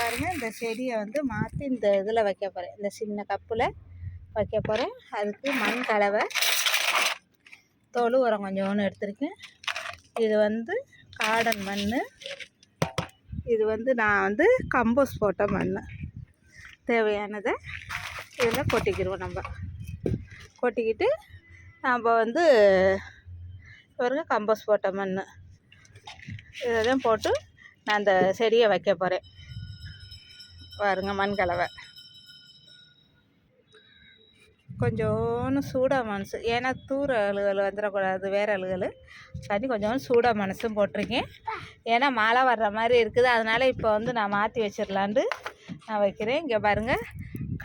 பாருங்கள் இந்த செடியை வந்து மாற்றி இந்த இதில் வைக்க போகிறேன் இந்த சின்ன கப்பில் வைக்க போகிறேன் அதுக்கு மண் கலவை தொழு உரம் கொஞ்சோன்னு எடுத்திருக்கேன். இது வந்து காடன் மண் இது வந்து நான் வந்து கம்போஸ் போட்ட மண் தேவையானதை இதில் கொட்டிக்கிடுவோம் நம்ம. கொட்டிக்கிட்டு நம்ம வந்து பாருங்க கம்போஸ் போட்ட மண் இதெல்லாம் போட்டு நான் அந்த செடியை வைக்க போகிறேன் பாருங்க மண் கலவை கொஞ்சோன்னு சூடாக மனசு. ஏன்னா தூர அழுகல் வந்துடக்கூடாது வேறு அழுகல். தண்ணி கொஞ்சோண்டு சூடாக மனசும் போட்டிருக்கேன். ஏன்னா மழை வர்ற மாதிரி இருக்குது. அதனால் இப்போ வந்து நான் மாற்றி வச்சிடலான்ட்டு நான் வைக்கிறேன். இங்கே பாருங்கள்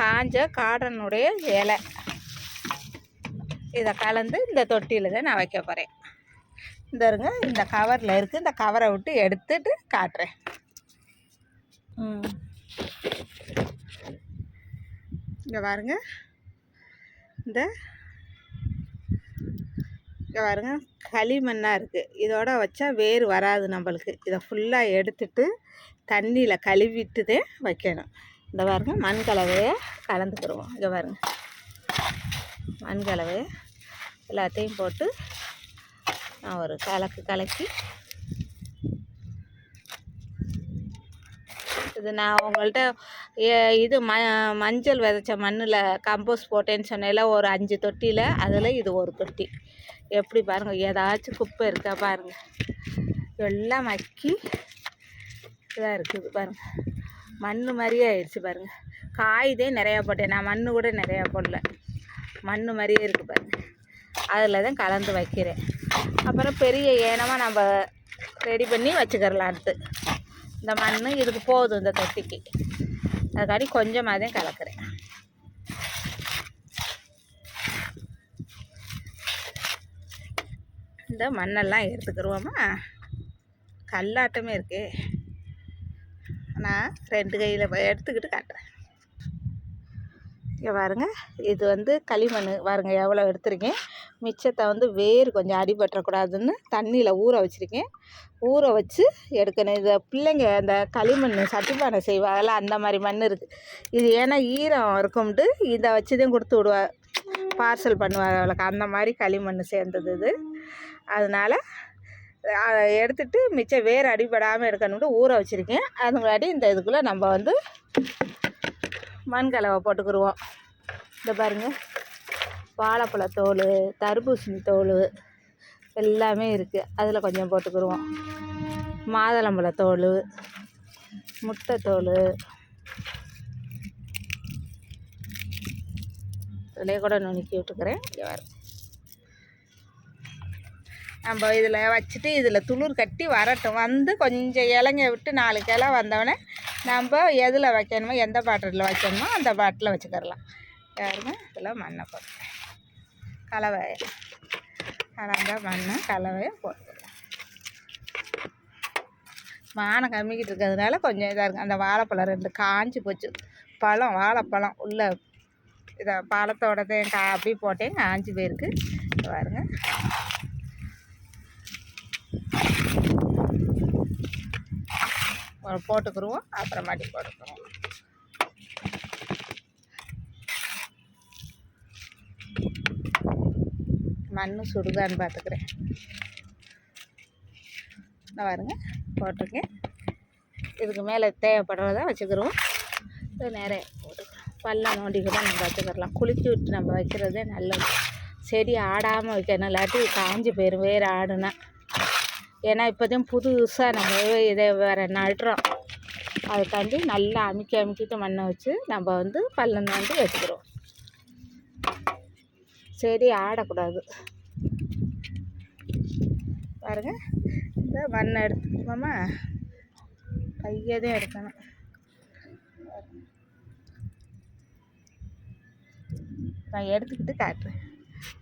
காஞ்ச காடனுடைய இலை. இதை கலந்து இந்த தொட்டியில் தான் நான் வைக்க போகிறேன் இந்த இருங்க இந்த கவரில் இருக்குது இந்த கவரை விட்டு எடுத்துட்டு காட்டுறேன். ம். இங்கே பாருங்க. இந்த இங்கே பாருங்க. களிமண்ணாக இருக்குது இதோட வச்சா வேர் வராது நம்மளுக்கு. இதை ஃபுல்லாக எடுத்துட்டு தண்ணியில் கழுவிட்டு தான் வைக்கணும். இந்த பாருங்க மண் கலவையை கலந்துக்கிடுவோம் இங்கே பாருங்க. மண் கலவையை எல்லாத்தையும் போட்டு நான் ஒரு கலக்கு கலக்கி இது நான் உங்கள்கிட்ட ஏ- இது ம மஞ்சள் விதைச்ச மண்ணில் கம்போஸ்ட் போட்டேன்னு சொன்னேன்ல ஒரு அஞ்சு தொட்டியில் அதில் இது ஒரு தொட்டி. எப்படி பாருங்கள் ஏதாச்சும் குப்பை இருக்கா பாருங்கள் எல்லாம் மக்கி இதாக இருக்குது பாருங்கள் மண் மாதிரியே ஆயிடுச்சு பாருங்கள் காய்தே நிறையா போட்டேன். நான் மண் கூட நிறையா போடல. மண் மாதிரியே இருக்குது பாருங்கள் அதில் தான் கலந்து வைக்கிறேன். அப்புறம் பெரிய ஏனமாக நம்ம ரெடி பண்ணி வச்சுக்கிறலான்ட்டு இந்த மண் இதுக்கு போதும் இந்த தொட்டிக்கு. அதுக்காடி கொஞ்சமாக தான் கலக்கிறேன். இந்த மண்ணெல்லாம் எடுத்துக்கிடுவோமா கல்லாட்டமே இருக்கே. நான் ரெண்டு கையில் எடுத்துக்கிட்டு காட்டுறேன். இங்கே பாருங்க இது வந்து களிமண். பாருங்க எவ்வளோ எடுத்துருக்கேன். மிச்சத்தை வந்து வேர் கொஞ்சம் அடிபட்டுறக்கூடாதுன்னு தண்ணியில் ஊற வச்சுருக்கேன். ஊற வச்சு எடுக்கணும். இதை பிள்ளைங்க அந்த களிமண் சட்டிப்பானை செய்வாங்கல்ல அந்த மாதிரி மண் இருக்குது இது ஏன்னா ஈரம் இருக்கும்ட்டு இதை வச்சு தான் கொடுத்து விடுவா பார்சல் பண்ணுவாங்க அவளுக்கு. அந்த மாதிரி களிமண் சேர்ந்தது இது. அதனால் அதை எடுத்துட்டு மிச்சம் வேர் அடிபடாமல் எடுக்கணும்ட்டு ஊற வச்சுருக்கேன். அது முன்னாடி இந்த இதுக்குள்ளே நம்ம வந்து மண் கலவை போட்டுக்கிருவோம். இந்த பாருங்கள் வாழைப்பழத்தோல் தர்பூசணி தோல் எல்லாமே இருக்குது அதில் கொஞ்சம் போட்டுக்கிருவோம். முட்டை தோல். இதிலே கூட நுணுக்கி விட்டுக்கிறேன். இங்கே நம்ம இதில் வச்சுட்டு இதில் துளிர் கட்டி வரட்டும். வந்து கொஞ்சம் இலைங்க விட்டு நாலு கிளை வந்தவொடனே நம்ம எதில் வைக்கணுமோ எந்த பாட்டில் வைக்கணுமோ அந்த பாட்டில் வச்சுக்கிடலாம் யாருங்க இதில் மண்ணை போட்டுக்கிறேன். கலவையை கலந்த மண் கலவையை போட்டுக்கலாம். வானம் கம்மிக்கிட்டு இருக்கிறதுனால கொஞ்சம் இதாக இருக்குது அந்த வாழைப்பழம் ரெண்டு காஞ்சி போச்சு. பழம் வாழைப்பழம் உள்ள இதை பழத்தோடதையும் கா அப்படி போட்டேன் காஞ்சி போயிருக்கு. பாருங்க. ஒரு அப்புறமாட்டி போட்டுக்குருவோம். மண் சுடுதான்னு பார்த்துக்கிறேன். நான் பாருங்க போட்டிருக்கேன். இதுக்கு மேலே தேவைப்படுறத வச்சுக்கிறோம் இது நிறைய போட்டுக்கிறோம் பள்ளம் நோண்டி கூட நம்ம வச்சுக்கிறலாம் குளித்து விட்டு நம்ம வைக்கிறதே நல்லது. செடி ஆடாமல் வைக்கணும் இல்லாட்டி காஞ்சி போயிடும் வேறு ஆடுனா. ஏன்னா இப்போதான் புதுசாக நம்ம இதை வேறு நடுறோம். அதுக்காண்டி நல்லா அமுக்கி அமுக்கிட்டு மண்ணை வச்சு நம்ம வந்து பள்ளம் நோண்டி வச்சுக்கிறோம் செடி ஆடக்கூடாது. பாருங்க. இந்த மண்ணை எடுத்துக்கோமா கையதே எடுக்கணும். நான் எடுத்துக்கிட்டு காட்டுறேன்.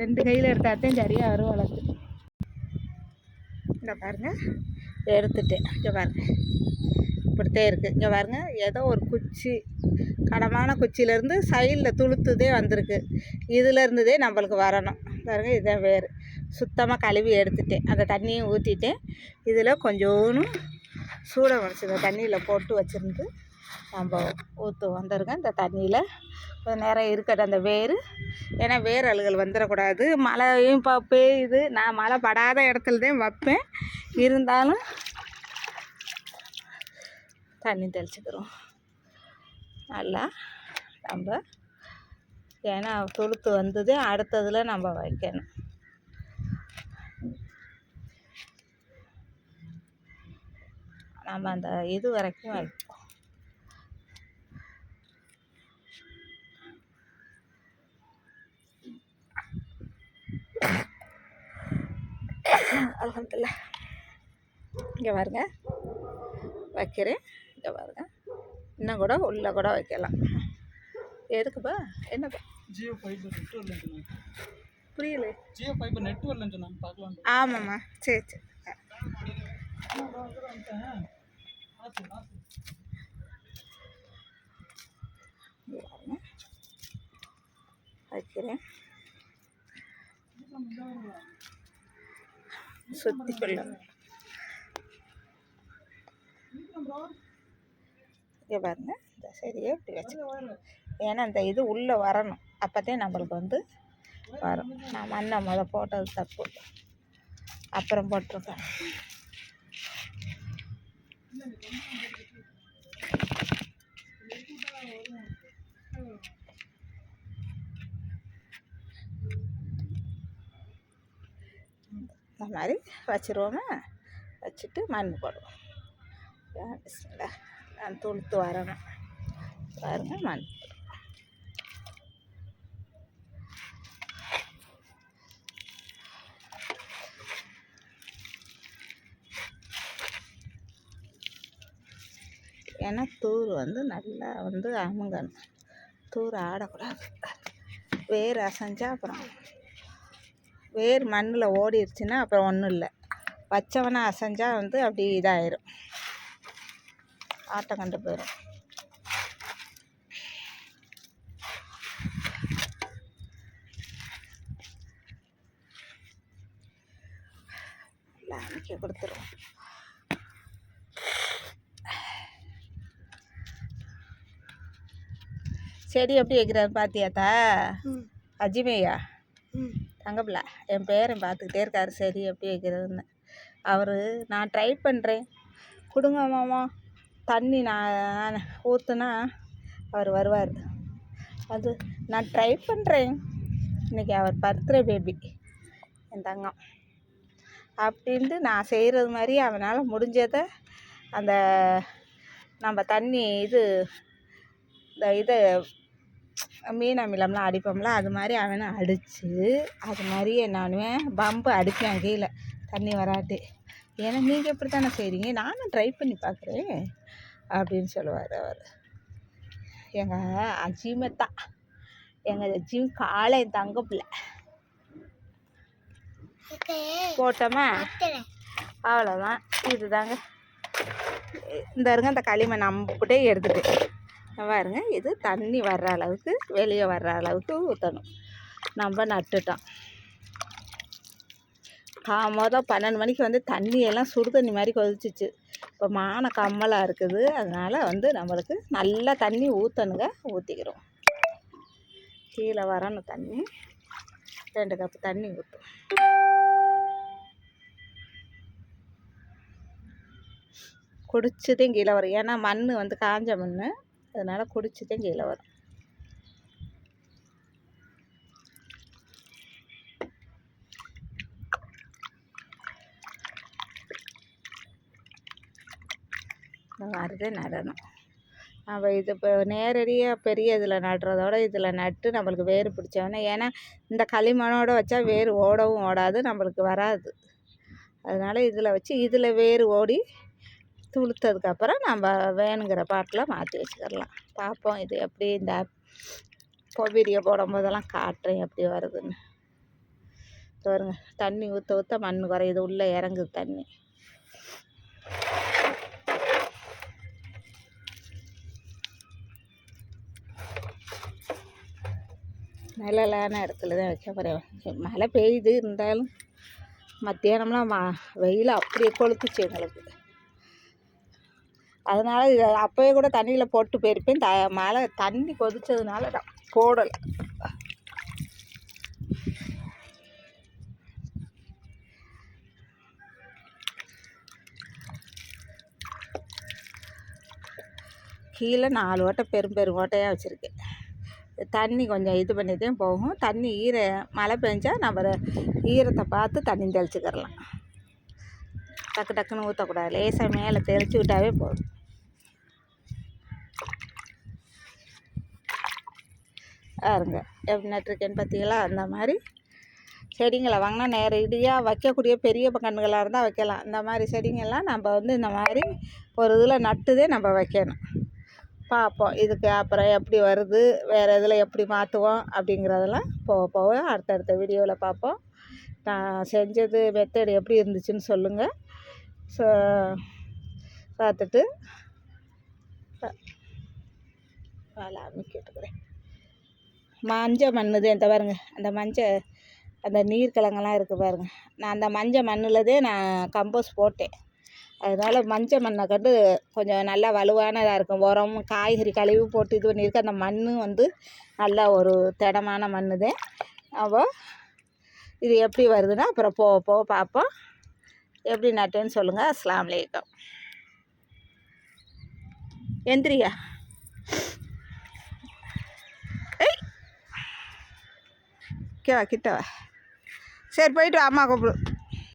ரெண்டு கையில் எடுத்தாத்தான் சரியாக வரும் வளர்த்து இங்கே பாருங்க. எடுத்துட்டேன். இங்கே பாருங்க. இப்படித்தே இருக்குது இங்கே பாருங்க. ஏதோ ஒரு குச்சி. கடமான குச்சியிலேருந்து சைடில் துளுத்துதே வந்திருக்கு. இதுலேருந்துதே நம்மளுக்கு வரணும். பாருங்க இதுதான் வேறு சுத்தமாக கழுவி எடுத்துட்டேன். அந்த தண்ணியும் ஊற்றிட்டேன் இதில் கொஞ்சோன்னு சூட மனுச்சு தண்ணியில் போட்டு வச்சுருந்து நம்ம ஊற்று வந்துருங்க. இந்த தண்ணியில் கொஞ்சம் நேரம் இருக்கட்டும். அந்த வேர் ஏன்னா வேர் அழுகல் வந்துடக்கூடாது. மழையும் இப்போ பெய்யுது. நான் மழை படாத இடத்துல தான் வைப்பேன். இருந்தாலும் தண்ணி தெளிச்சுக்கிறோம். நல்லா நம்ம ஏன்னா துளுத்து வந்தது அடுத்ததில் நம்ம வைக்கணும். நம்ம அந்த இது வரைக்கும் வைப்போம். அலமதுல்லா இங்கே பாருங்க. வைக்கிறேன். இங்கே பாருங்க. இன்னும் கூட உள்ளே கூட வைக்கலாம். எதுக்குப்பா என்னப்பா ஜியோ ஃபைபர் நெட் வரலன்னு சொன்னாங்க. புரியல. ஜியோ ஃபைபர் நெட் வரலன்னு சொன்னாங்க பார்க்கலாம் ஆமாம்மா. சரி சரி. வைக்கிறேன். சுற்றி கொள்ளும் இங்கே பாருங்கள் இந்த செடியை இப்படி வச்சு ஏன்னா இந்த இது உள்ளே வரணும். அப்போதான் நம்மளுக்கு வந்து வரும். நான் மண்ணை முத போட்டது தப்பு. அப்புறம் போட்டிருக்கேன் இந்த மாதிரி வச்சுருவோமா? வச்சுட்டு மண் போடுவோம். பிஸ்மில்லா. நான் துளுத்து வரணும் பாருங்க மண் ஏன்னா தூர் வந்து நல்லா வந்து அமுங்கணும். தூர் ஆடக்கூடாது. வேர் அசைஞ்சா அப்புறம். வேர் மண்ணில் ஓடிடுச்சுன்னா அப்புறம் ஒன்றும் இல்லை. வச்சவனை அசைஞ்சா வந்து அப்படி இதாயிரும். ஆட்டம் கண்டு போயிடும் அமைக்க கொடுத்துருவோம். செடி எப்படி வைக்கிறாரு பாத்தியாத்தா அஜிமையா? தங்கப்பிள்ள என் பேரன் பார்த்துக்கிட்டே இருக்காரு சரி எப்படி வைக்கிறதுன்னு. அவர் நான் ட்ரை பண்ணுறேன் கொடுங்க மாமா. தண்ணி நான் ஊற்றுனா அவர் வருவார். அது நான் ட்ரை பண்ணுறேன் இன்றைக்கி அவர் பர்த்டே பேபி என் தங்கம். அப்படின்ட்டு நான் செய்கிறது மாதிரி அவனால் முடிஞ்சதை அந்த நம்ம தண்ணி இது இந்த இதை மீன் அமிலம்லாம் அடிப்போம்ல அது மாதிரி அவனை அடித்து அது மாதிரியே நானுமே பம்பு அடிப்பேன் கீழே தண்ணி வராட்டி. ஏன்னா நீங்கள் இப்படி தானே செய்கிறீங்க நானும் ட்ரை பண்ணி பார்க்குறேன். அப்படின்னு சொல்லுவார் அவர். எங்கள் அஜிமத்தா. எங்கள் அஜிம் காலை தங்க பிள்ளை போட்டோமா? அவ்வளோதான் இதுதாங்க. இந்த இருங்க இந்த களிமண் நம்பிட்டே எடுத்துட்டு. பாருங்க இது தண்ணி வர்ற அளவுக்கு வெளியே வர்ற அளவுக்கு ஊற்றணும் நம்ம நட்டுட்டோம். மொதல் பன்னெண்டு மணிக்கு வந்து தண்ணியெல்லாம் சுடு தண்ணி மாதிரி கொதிச்சிச்சு. இப்போ மான கம்மலாக இருக்குது. அதனால் வந்து நம்மளுக்கு நல்லா தண்ணி ஊற்றணுங்க ஊற்றிக்கிறோம் கீழே வரணும் தண்ணி. ரெண்டு கப்பு தண்ணி ஊற்றும் குடிச்சதையும் கீழே வரும். ஏன்னா மண் வந்து காஞ்ச மண் அதனால் குடிச்சதையும் கீழே வரும். இந்த மாதிரி தான் நடணும். நம்ம இது இப்போ நேரடியாக பெரிய இதில் நடுறதோட இதில் நட்டு நம்மளுக்கு வேர் பிடிச்சோன்னே ஏன்னா இந்த களிமண்ணோடு வச்சா வேர் ஓடவும் ஓடாது நம்மளுக்கு வராது. அதனால் இதில் வச்சு இதில் வேர் ஓடி துளுத்ததுக்கப்புறம் நம்ம வேணுங்கிற பாட்டில் மாற்றி வச்சுக்கிடலாம் பார்ப்போம் இது எப்படி இந்த வீடியோ போடும்போதெல்லாம் காட்டுறேன் எப்படி வருதுன்னு. பாருங்க தண்ணி ஊற்ற ஊற்ற மண் குறையுது உள்ளே இறங்குது தண்ணி. நிழலான இடத்துல தான் வைக்க போகிறேன் மழை பெய்யுது இருந்தாலும் மத்தியானம்லாம் மா வெயில் அப்படியே கொளுத்துச்சு எங்களுக்கு. அதனால் இதை அப்போயே கூட தண்ணியில் போட்டு போயிருப்பேன். த மழை தண்ணி கொதிச்சதுனால நான் போடலை. கீழே நாலு ஓட்டை பெரும் பெரும் ஓட்டையாக வச்சுருக்கேன். தண்ணி கொஞ்சம் இது பண்ணி தான் போகும். தண்ணி ஈர மழை பெஞ்சால் நம்ம ஈரத்தை பார்த்து தண்ணி தெளிச்சுக்கிறலாம். டக்கு டக்குன்னு ஊற்றக்கூடாது லேசாக மேலே தெளித்து விட்டாவே போதும். பாருங்க எப்படி நட்டுருக்கேன்னு பார்த்தீங்களா? அந்த மாதிரி. செடிங்களை வாங்கினா நேரடியாக வைக்கக்கூடிய பெரிய கன்றுகளாக இருந்தால் வைக்கலாம். இந்த மாதிரி செடிங்கள்லாம் நம்ம வந்து இந்த மாதிரி ஒரு இதில் நட்டுதே நம்ம வைக்கணும். பார்ப்போம் இதுக்கு அப்புறம் எப்படி வருது? வேறு இதில் எப்படி மாற்றுவோம் அப்படிங்கிறதெல்லாம் போக போக அடுத்தடுத்த வீடியோவில் பார்ப்போம் நான் செஞ்சது மெத்தடு எப்படி இருந்துச்சுன்னு சொல்லுங்கள் ஸோ பார்த்துட்டு வேலை கேட்டுக்கிறேன் மஞ்சள் மண்ணுது இந்த பாருங்க. அந்த மஞ்சள் அந்த நீர்க்கிழங்கெல்லாம் இருக்குது பாருங்கள் நான் அந்த மஞ்சள் மண்ணில் தான் நான் கம்போஸ் போட்டேன். அதனால் மஞ்சள் மண்ணை கண்டு கொஞ்சம் நல்லா வலுவானதாக இருக்கும். உரம் காய்கறி கழுவி போட்டு இது பண்ணியிருக்கு அந்த மண் வந்து நல்ல ஒரு திடமான மண் தான் அப்போ இது எப்படி வருதுன்னா அப்புறம் போக போக பார்ப்போம். எப்படி நட்டேன்னு சொல்லுங்கள் அஸ்லாம் வலைக்கம் எந்திரியா? ஏய்! கிட்டவா சரி போயிட்டு வா அம்மா கூப்பிடு.